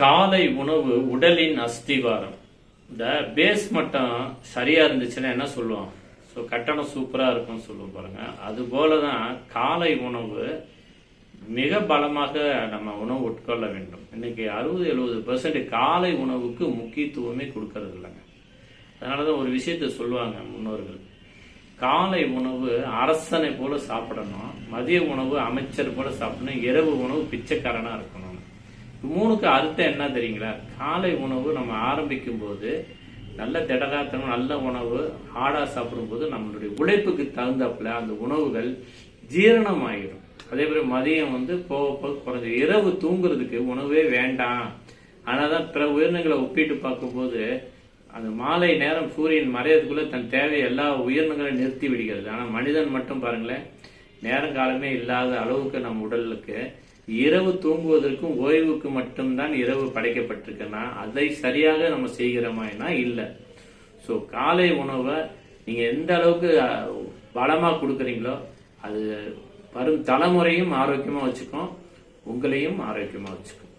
காலை உணவு உடலின் அஸ்திவாரம். இந்த பேஸ் மட்டம் சரியா இருந்துச்சுன்னா என்ன சொல்லுவோம் ஸோ கட்டணம் சூப்பரா இருக்கும்னு சொல்லுவோம் பாருங்க. அது போல தான் காலை உணவு மிக பலமாக நம்ம உணவு உட்கொள்ள வேண்டும். இன்னைக்கு அறுபது எழுபது பெர்சன்ட் காலை உணவுக்கு முக்கியத்துவமே கொடுக்கறது இல்லைங்க அதனாலதான் ஒரு விஷயத்த சொல்லுவாங்க முன்னோர்கள். காலை உணவு அரசனை போல சாப்பிடணும் மதிய உணவு அமைச்சர் போல சாப்பிடணும் இரவு உணவு பிச்சைக்காரனா இருக்கணும். மூணுக்கு அர்த்தம் என்ன தெரியுங்களா? காலை உணவு நம்ம ஆரம்பிக்கும் போது நல்ல திடகாத்தனம் நல்ல உணவு ஆடா சாப்பிடும்போது நம்மளுடைய உழைப்புக்கு தகுந்தாப்புல அந்த உணவுகள் ஜீரணம் ஆகிடும் அதே மாதிரி மதியம் வந்து போக போக குறைஞ்ச இரவு தூங்குறதுக்கு உணவே வேண்டாம். ஆனாதான் பிற உயிரினங்களை ஒப்பிட்டு பார்க்கும்போது அந்த மாலை நேரம் சூரியன் மறையறதுக்குள்ள தன் தேவை எல்லா உயிரினங்களையும் நிறுத்தி விடுகிறது. ஆனால் மனிதன் மட்டும் பாருங்களேன் நேரம் காலமே இல்லாத அளவுக்கு நம் உடலுக்கு இரவு தூங்குவதற்கும் ஓய்வுக்கு மட்டும்தான் இரவு படைக்கப்பட்டிருக்குன்னா அதை சரியாக நம்ம செய்கிறோமானா இல்லை. ஸோ காலை உணவை நீங்கள் எந்த அளவுக்கு பலமாக கொடுக்குறீங்களோ அது வரும் தலைமுறையும் ஆரோக்கியமாக வச்சுக்கும் உங்களையும் ஆரோக்கியமாக வச்சுக்கும்.